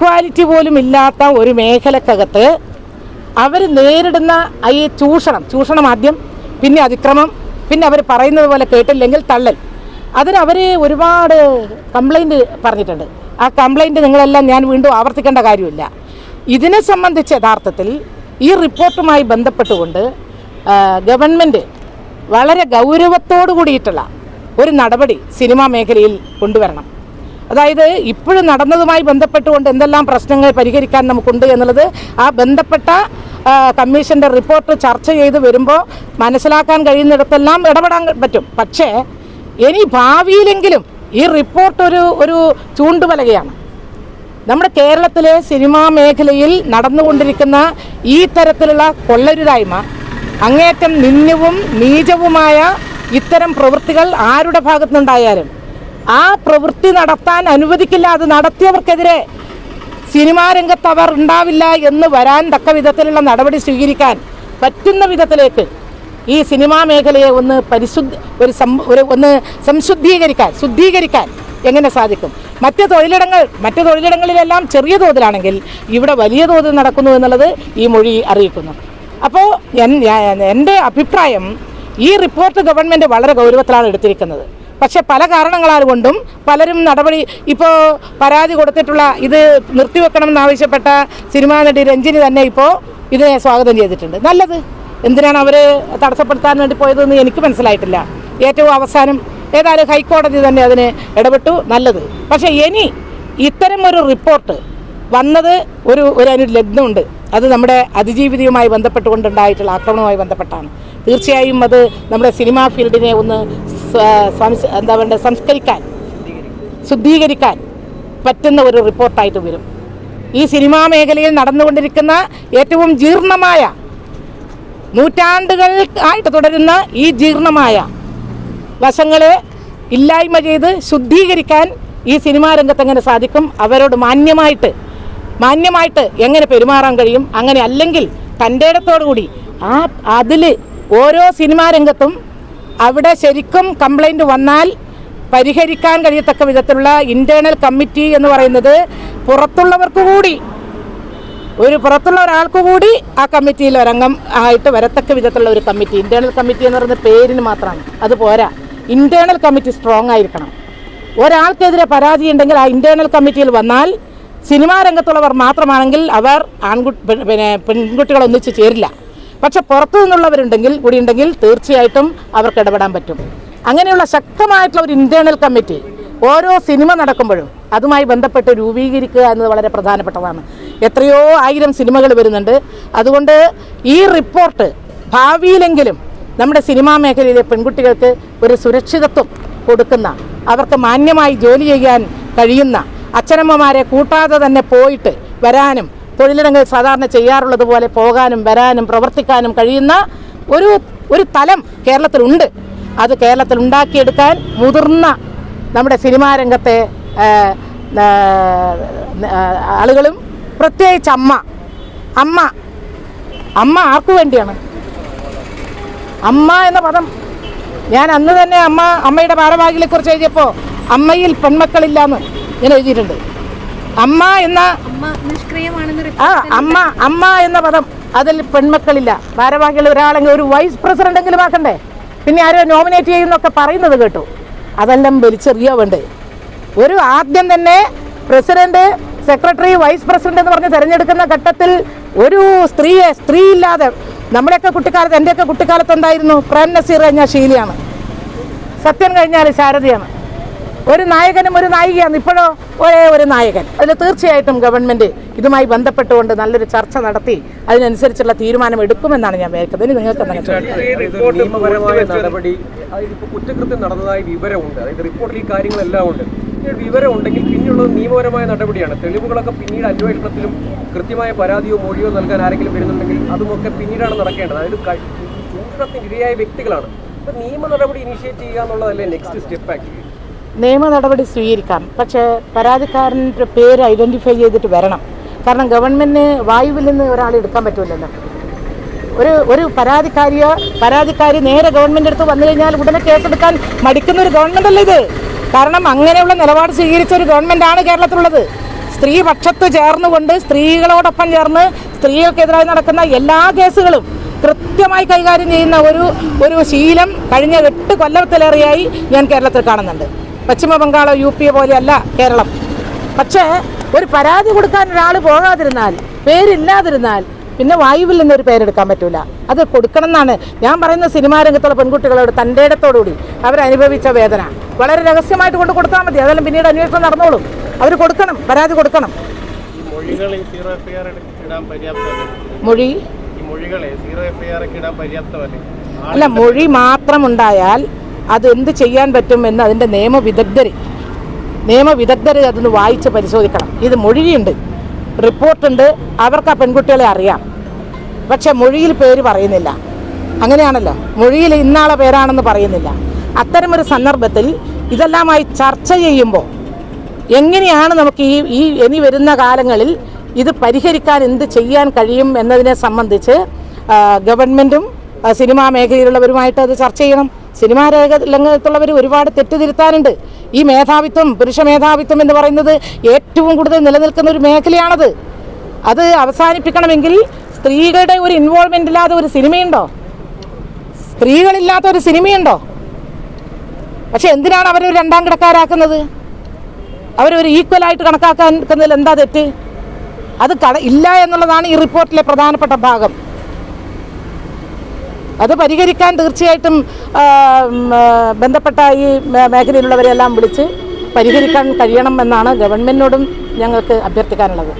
Equality പോലും ഇല്ലാത്ത ഒരു മേഖലക്കകത്ത് അവർ നേരിടുന്ന ഈ ചൂഷണം ചൂഷണം ആദ്യം പിന്നെ അതിക്രമം പിന്നെ അവർ പറയുന്നത് പോലെ കേട്ടില്ലെങ്കിൽ തള്ളൽ. അതിന് അവർ ഒരുപാട് കംപ്ലൈന്റ് പറഞ്ഞിട്ടുണ്ട്. ആ കംപ്ലൈന്റ് നിങ്ങളെല്ലാം ഞാൻ വീണ്ടും ആവർത്തിക്കേണ്ട കാര്യമില്ല. ഇതിനെ സംബന്ധിച്ച് യഥാർത്ഥത്തിൽ ഈ റിപ്പോർട്ടുമായി ബന്ധപ്പെട്ടുകൊണ്ട് ഗവൺമെന്റ് വളരെ ഗൗരവത്തോടു കൂടിയിട്ടുള്ള ഒരു നടപടി സിനിമാ മേഖലയിൽ കൊണ്ടുവരണം. അതായത് ഇപ്പോഴും നടന്നതുമായി ബന്ധപ്പെട്ടുകൊണ്ട് എന്തെല്ലാം പ്രശ്നങ്ങൾ പരിഹരിക്കാൻ നമുക്കുണ്ട് എന്നുള്ളത് ആ ബന്ധപ്പെട്ട കമ്മീഷന്റെ റിപ്പോർട്ട് ചർച്ച ചെയ്ത് വരുമ്പോൾ മനസ്സിലാക്കാൻ കഴിയുന്നിടത്തെല്ലാം ഇടപെടാൻ പറ്റും. പക്ഷേ ഇനി ഭാവിയിലെങ്കിലും ഈ റിപ്പോർട്ട് ഒരു ഒരു ചൂണ്ടുപലകയാണ് നമ്മുടെ കേരളത്തിലെ സിനിമാ മേഖലയിൽ നടന്നുകൊണ്ടിരിക്കുന്ന ഈ തരത്തിലുള്ള കൊള്ളരുതായ്മ അങ്ങേറ്റം നിന്ദ്യവും നീചവുമായ ഇത്തരം പ്രവൃത്തികൾ ആരുടെ ഭാഗത്തുനിന്നുണ്ടായാലും ആ പ്രവൃത്തി നടത്താൻ അനുവദിക്കില്ല. അത് നടത്തിയവർക്കെതിരെ സിനിമാ രംഗത്ത് അവർ ഉണ്ടാവില്ല എന്ന് വരാൻ തക്ക വിധത്തിലുള്ള നടപടി സ്വീകരിക്കാൻ പറ്റുന്ന വിധത്തിലേക്ക് ഈ സിനിമാ മേഖലയെ ഒന്ന് പരിശുദ്ധ ഒരു സം ഒരു ഒന്ന് സംശുദ്ധീകരിക്കാൻ ശുദ്ധീകരിക്കാൻ എങ്ങനെ സാധിക്കും? മറ്റ് തൊഴിലിടങ്ങൾ മറ്റ് തൊഴിലിടങ്ങളിലെല്ലാം ചെറിയ തോതിലാണെങ്കിൽ ഇവിടെ വലിയ തോതിൽ നടക്കുന്നു എന്നുള്ളത് ഈ മൊഴി അറിയിക്കുന്നു. അപ്പോൾ എൻ- എന്റെ അഭിപ്രായം ഈ റിപ്പോർട്ട് ഗവൺമെന്റ് വളരെ ഗൗരവത്തിലാണ് എടുത്തിരിക്കുന്നത്. പക്ഷേ പല കാരണങ്ങളാൽ കൊണ്ടും പലരും നടപടി ഇപ്പോൾ പരാതി കൊടുത്തിട്ടുള്ള ഇത് നിർത്തിവെക്കണമെന്നാവശ്യപ്പെട്ട സിനിമാ നടി രഞ്ജിനി തന്നെ ഇപ്പോൾ ഇതിനെ സ്വാഗതം ചെയ്തിട്ടുണ്ട്. നല്ലത്. എന്തിനാണ് അവർ തടസ്സപ്പെടുത്താൻ വേണ്ടി പോയതെന്ന് എനിക്ക് മനസ്സിലായിട്ടില്ല. ഏറ്റവും അവസാനം ഏതായാലും ഹൈക്കോടതി തന്നെ അതിന് ഇടപെട്ടു. നല്ലത്. പക്ഷേ ഇനി ഇത്തരം ഒരു റിപ്പോർട്ട് വന്നത് ഒരു ഒരു ലഗ്നമുണ്ട് അത് നമ്മുടെ അതിജീവിതയുമായി ബന്ധപ്പെട്ടുകൊണ്ടുണ്ടായിട്ടുള്ള ആക്രമണവുമായി ബന്ധപ്പെട്ടാണ്. തീർച്ചയായും അത് നമ്മുടെ സിനിമാ ഫീൽഡിനെ ഒന്ന് എന്താ പറയുക സംസ്കരിക്കാൻ ശുദ്ധീകരിക്കാൻ പറ്റുന്ന ഒരു റിപ്പോർട്ടായിട്ട് വരും. ഈ സിനിമാ മേഖലയിൽ നടന്നുകൊണ്ടിരിക്കുന്ന ഏറ്റവും ജീർണമായ നൂറ്റാണ്ടുകൾ ആയിട്ട് തുടരുന്ന ഈ ജീർണമായ വശങ്ങളെ ഇല്ലായ്മ ചെയ്ത് ശുദ്ധീകരിക്കാൻ ഈ സിനിമാ രംഗത്ത് എങ്ങനെ സാധിക്കും അവരോട് മാന്യമായിട്ട് മാന്യമായിട്ട് എങ്ങനെ പെരുമാറാൻ കഴിയും അങ്ങനെ അല്ലെങ്കിൽ തന്റെ ഇടത്തോടുകൂടി ആ അതിൽ ഓരോ സിനിമാ രംഗത്തും അവിടെ ശരിക്കും കംപ്ലൈന്റ് വന്നാൽ പരിഹരിക്കാൻ കഴിയത്തക്ക വിധത്തിലുള്ള ഇന്റേർണൽ കമ്മിറ്റി എന്ന് പറയുന്നത് പുറത്തുള്ളവർക്ക് കൂടി ഒരു പുറത്തുള്ള ഒരാൾക്ക് കൂടി ആ കമ്മിറ്റിയിൽ ഒരംഗം ആയിട്ട് വരത്തക്ക വിധത്തിലുള്ള ഒരു കമ്മിറ്റി ഇന്റേണൽ കമ്മിറ്റി എന്ന് പറയുന്ന പേരിന് മാത്രമാണ്. അത് പോരാ. ഇന്റേണൽ കമ്മിറ്റി സ്ട്രോങ് ആയിരിക്കണം. ഒരാൾക്കെതിരെ പരാതി ഉണ്ടെങ്കിൽ ആ ഇന്റേണൽ കമ്മിറ്റിയിൽ വന്നാൽ സിനിമാ രംഗത്തുള്ളവർ മാത്രമാണെങ്കിൽ അവർ ആൺകുട്ടി പിന്നെ പെൺകുട്ടികളൊന്നിച്ച് ചേരില്ല. പക്ഷെ പുറത്തു നിന്നുള്ളവരുണ്ടെങ്കിൽ കൂടി ഉണ്ടെങ്കിൽ തീർച്ചയായിട്ടും അവർക്ക് ഇടപെടാൻ പറ്റും. അങ്ങനെയുള്ള ശക്തമായിട്ടുള്ള ഒരു ഇന്റേണൽ കമ്മിറ്റി ഓരോ സിനിമ നടക്കുമ്പോഴും അതുമായി ബന്ധപ്പെട്ട് രൂപീകരിക്കുക എന്നത് വളരെ പ്രധാനപ്പെട്ടതാണ്. എത്രയോ ആയിരം സിനിമകൾ വരുന്നുണ്ട്. അതുകൊണ്ട് ഈ റിപ്പോർട്ട് ഭാവിയിലെങ്കിലും നമ്മുടെ സിനിമാ മേഖലയിലെ പെൺകുട്ടികൾക്ക് ഒരു സുരക്ഷിതത്വം കൊടുക്കുന്ന അവർക്ക് മാന്യമായി ജോലി ചെയ്യാൻ കഴിയുന്ന അച്ഛനമ്മമാരെ കൂട്ടാതെ തന്നെ പോയിട്ട് വരാനും തൊഴിലിടങ്ങൾ സാധാരണ ചെയ്യാറുള്ളത് പോലെ പോകാനും വരാനും പ്രവർത്തിക്കാനും കഴിയുന്ന ഒരു ഒരു തലം കേരളത്തിലുണ്ട്. അത് കേരളത്തിൽ ഉണ്ടാക്കിയെടുക്കാൻ മുതിർന്ന നമ്മുടെ സിനിമാ രംഗത്തെ ആളുകളും പ്രത്യേകിച്ച് അമ്മ അമ്മ അമ്മ ആർക്കു വേണ്ടിയാണ്? അമ്മ എന്ന പദം. ഞാൻ അന്ന് തന്നെ അമ്മ അമ്മയുടെ ഭാരവാഹികളെക്കുറിച്ച് എഴുതിയപ്പോൾ അമ്മയിൽ പെൺമക്കളില്ലാന്ന് ഞാൻ എഴുതിയിട്ടുണ്ട്. അമ്മ എന്ന ആ അമ്മ അമ്മ എന്ന പദം അതിൽ പെൺമക്കളില്ല. ഭാരവാഹികൾ ഒരാളെങ്കിൽ ഒരു വൈസ് പ്രസിഡന്റ് എങ്കിലും ആക്കണ്ടേ? പിന്നെ ആരോ നോമിനേറ്റ് ചെയ്യുന്നൊക്കെ പറയുന്നത് കേട്ടു. അതെല്ലാം വലിച്ചെറിയോ വേണ്ടേ? ഒരു ആദ്യം തന്നെ പ്രസിഡന്റ് സെക്രട്ടറി വൈസ് പ്രസിഡന്റ് എന്ന് പറഞ്ഞ് തിരഞ്ഞെടുക്കുന്ന ഘട്ടത്തിൽ ഒരു സ്ത്രീയെ സ്ത്രീ ഇല്ലാതെ നമ്മുടെയൊക്കെ കുട്ടിക്കാലത്ത് എന്റെയൊക്കെ കുട്ടിക്കാലത്ത് എന്തായിരുന്നു? പ്രേം നസീർ കഴിഞ്ഞാൽ ശീലിയാണ്. സത്യം കഴിഞ്ഞാൽ ശാരദയാണ്. ഒരു നായകനും ഒരു നായികയാണ്. ഇപ്പോഴോ ഒരേ ഒരു നായകൻ. അതിൽ തീർച്ചയായിട്ടും ഗവൺമെന്റ് ഇതുമായി ബന്ധപ്പെട്ടുകൊണ്ട് നല്ലൊരു ചർച്ച നടത്തി അതിനനുസരിച്ചുള്ള തീരുമാനം എടുക്കുമെന്നാണ് ഞാൻ വിചാരിക്കുന്നത്. ഇനി നിങ്ങൾക്ക് നടപടി കുറ്റകൃത്യം നടന്നതായി വിവരമുണ്ട്. അതായത് റിപ്പോർട്ടിൽ ഈ കാര്യങ്ങളെല്ലാം ഉണ്ട്. വിവരം ഉണ്ടെങ്കിൽ പിന്നെയുള്ളത് നിയമപരമായ നടപടിയാണ്. തെളിവുകളൊക്കെ പിന്നീട് അന്വേഷണത്തിലും കൃത്യമായ പരാതിയോ മൊഴിയോ നൽകാൻ ആരെങ്കിലും വരുന്നുണ്ടെങ്കിൽ അതുമൊക്കെ പിന്നീടാണ് നടക്കേണ്ടത്. അതായത് ചൂഷണത്തിന് ഇരയായ വ്യക്തികളാണ്. അപ്പോൾ നിയമ നടപടി ഇനിഷ്യേറ്റ് ചെയ്യുക എന്നുള്ളതല്ലേ നെക്സ്റ്റ് സ്റ്റെപ്പ് ആക്ച്വലി നിയമ നടപടി സ്വീകരിക്കാം. പക്ഷേ പരാതിക്കാരന്റെ പേര് ഐഡന്റിഫൈ ചെയ്തിട്ട് വരണം. കാരണം ഗവൺമെന്റിന് വായുവിൽ നിന്ന് ഒരാൾ എടുക്കാൻ പറ്റുമല്ലോ ഒരു ഒരു പരാതിക്കാരിയോ പരാതിക്കാരി നേരെ ഗവൺമെന്റ് അടുത്ത് വന്നു കഴിഞ്ഞാൽ ഉടനെ കേസെടുക്കാൻ മടിക്കുന്ന ഒരു ഗവൺമെന്റ് അല്ല ഇത്? കാരണം അങ്ങനെയുള്ള നിലപാട് സ്വീകരിച്ച ഒരു ഗവൺമെന്റാണ് കേരളത്തിലുള്ളത്. സ്ത്രീ പക്ഷത്ത് ചേർന്നുകൊണ്ട് സ്ത്രീകളോടൊപ്പം ചേർന്ന് സ്ത്രീകൾക്കെതിരായി നടക്കുന്ന എല്ലാ കേസുകളും കൃത്യമായി കൈകാര്യം ചെയ്യുന്ന ഒരു ഒരു ശീലം കഴിഞ്ഞ എട്ട് കൊല്ലത്തിലേറെയായി ഞാൻ കേരളത്തിൽ കാണുന്നുണ്ട്. പശ്ചിമ ബംഗാളോ യു പി പോലെയല്ല കേരളം. പക്ഷേ ഒരു പരാതി കൊടുക്കാൻ ഒരാൾ പോകാതിരുന്നാൽ പേരില്ലാതിരുന്നാൽ പിന്നെ വായുവിൽ നിന്നൊരു പേരെടുക്കാൻ പറ്റൂല. അത് കൊടുക്കണം എന്നാണ് ഞാൻ പറയുന്ന സിനിമാ രംഗത്തുള്ള പെൺകുട്ടികളോട് തന്റെ ഇടത്തോടുകൂടി അവരനുഭവിച്ച വേദന. വളരെ രഹസ്യമായിട്ട് കൊണ്ട് കൊടുത്താൽ മതി. അതെല്ലാം പിന്നീട് അന്വേഷണം നടന്നോളും. അവർ കൊടുക്കണം. പരാതി കൊടുക്കണം. മൊഴി? അല്ല മൊഴി മാത്രം ഉണ്ടായാൽ അത് എന്ത് ചെയ്യാൻ പറ്റും എന്ന് അതിന്റെ നിയമവിദഗ്ധർ നിയമവിദഗ്ധർ അതൊന്ന് വായിച്ച് പരിശോധിക്കണം. ഇത് മൊഴിയുണ്ട് റിപ്പോർട്ടുണ്ട് അവർക്ക് ആ പെൺകുട്ടികളെ അറിയാം. പക്ഷേ മൊഴിയിൽ പേര് പറയുന്നില്ല. അങ്ങനെയാണല്ലോ. മൊഴിയിൽ ഇന്നാളെ പേരാണെന്ന് പറയുന്നില്ല. അത്തരമൊരു സന്ദർഭത്തിൽ ഇതെല്ലാമായി ചർച്ച ചെയ്യുമ്പോൾ എങ്ങനെയാണ് നമുക്ക് ഈ ഈ ഇനി വരുന്ന കാലങ്ങളിൽ ഇത് പരിഹരിക്കാൻ എന്ത് ചെയ്യാൻ കഴിയും എന്നതിനെ സംബന്ധിച്ച് ഗവൺമെന്റും സിനിമാ മേഖലയിലുള്ളവരുമായിട്ട് അത് ചർച്ച ചെയ്യണം. സിനിമാ രംഗ രംഗത്തുള്ളവർ ഒരുപാട് തെറ്റുതിരുത്താനുണ്ട്. ഈ മേധാവിത്വം പുരുഷ മേധാവിത്വം എന്ന് പറയുന്നത് ഏറ്റവും കൂടുതൽ നിലനിൽക്കുന്ന ഒരു മേഖലയാണത്. അത് അവസാനിപ്പിക്കണമെങ്കിൽ സ്ത്രീകളുടെ ഒരു ഇൻവോൾവ്മെന്റ് ഇല്ലാതെ ഒരു സിനിമയുണ്ടോ? സ്ത്രീകളില്ലാത്ത ഒരു സിനിമയുണ്ടോ? പക്ഷെ എന്തിനാണ് അവരെ ഒരു രണ്ടാം കിടക്കാരാക്കുന്നത്? അവരൊരു ഈക്വലായിട്ട് കണക്കാക്കുന്നതിൽ എന്താ തെറ്റ്? അത് ഇല്ല എന്നുള്ളതാണ് ഈ റിപ്പോർട്ടിലെ പ്രധാനപ്പെട്ട ഭാഗം. അത് പരിഹരിക്കാൻ തീർച്ചയായിട്ടും ബന്ധപ്പെട്ട ഈ മേഖലയിലുള്ളവരെല്ലാം വിളിച്ച് പരിഹരിക്കാൻ കഴിയണം എന്നാണ് ഗവൺമെന്റിനോടും ഞങ്ങൾക്ക് അഭ്യർത്ഥിക്കാനുള്ളത്.